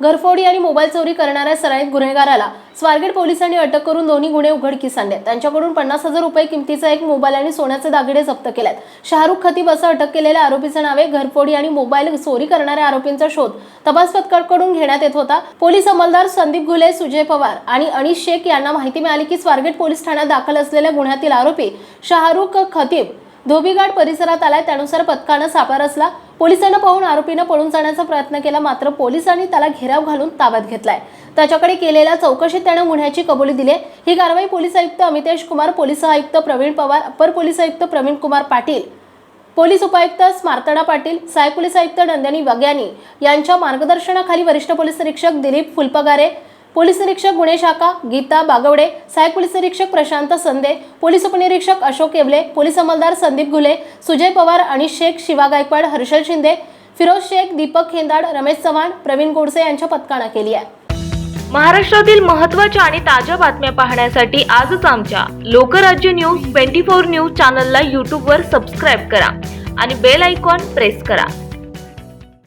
घरफोडी आणि मोबाईल चोरी करणाऱ्या सराईत गुन्हेगाराला स्वारगेट पोलिसांनी अटक करून दोन्ही गुन्हे उघडकीस आणले त्यांच्याकडून पन्नास हजार रुपये किमतीचा एक मोबाईल आणि सोन्याचे दागिने जप्त केल्यात शाहरुख खतीब असं अटक केलेल्या आरोपीचं नावे घरफोडी आणि मोबाईल चोरी करणाऱ्या आरोपींचा शोध तपास पथकाकडून घेण्यात येत होता. पोलीस अंमलदार संदीप घुले सुजय पवार आणि अनिश शेख यांना माहिती मिळाली की स्वारगेट पोलीस ठाण्यात दाखल असलेल्या गुन्ह्यातील आरोपी शाहरुख खतीब धोबीघाट परिसरात आलाय. त्यानुसार पथकानं सापळा रचला. पोलिसांना पाहून आरोपीनं पळून जाण्याचा प्रयत्न केला मात्र पोलिसांनी त्याला घेराव घालून ताब्यात घेतलाय. त्याच्याकडे केलेल्या चौकशीत त्यानं गुन्ह्याची कबुली दिली ही कारवाई पोलीस आयुक्त अमितेश कुमार पोलीस आयुक्त प्रवीण पवार अपर पोलीस आयुक्त प्रवीण कुमार पाटील पोलीस उपायुक्त स्मार्तडा पाटील सहाय्यक पोलीस आयुक्त नंदिनी वग्यानी यांच्या मार्गदर्शनाखाली वरिष्ठ पोलीस निरीक्षक दिलीप फुलपगारे पोलीस निरीक्षक गुन्हे शाखा गीता बागवडे सहाय्यक पोलीस निरीक्षक प्रशांत संदे पोलीस उपनिरीक्षक अशोक येवले पोलीस अंमलदार संदीप घुले सुजय पवार आणि शेख शिवा गायकवाड हर्षल शिंदे फिरोज शेख दीपक खेंदाड रमेश चव्हाण प्रवीण गोडसे यांच्या पथकानं केली आहे. महाराष्ट्रातील महत्त्वाच्या आणि ताज्या बातम्या पाहण्यासाठी आजच आमच्या Lokrajya news twenty four news चॅनलला यूट्यूबवर सबस्क्राईब करा आणि बेल आयकॉन प्रेस करा.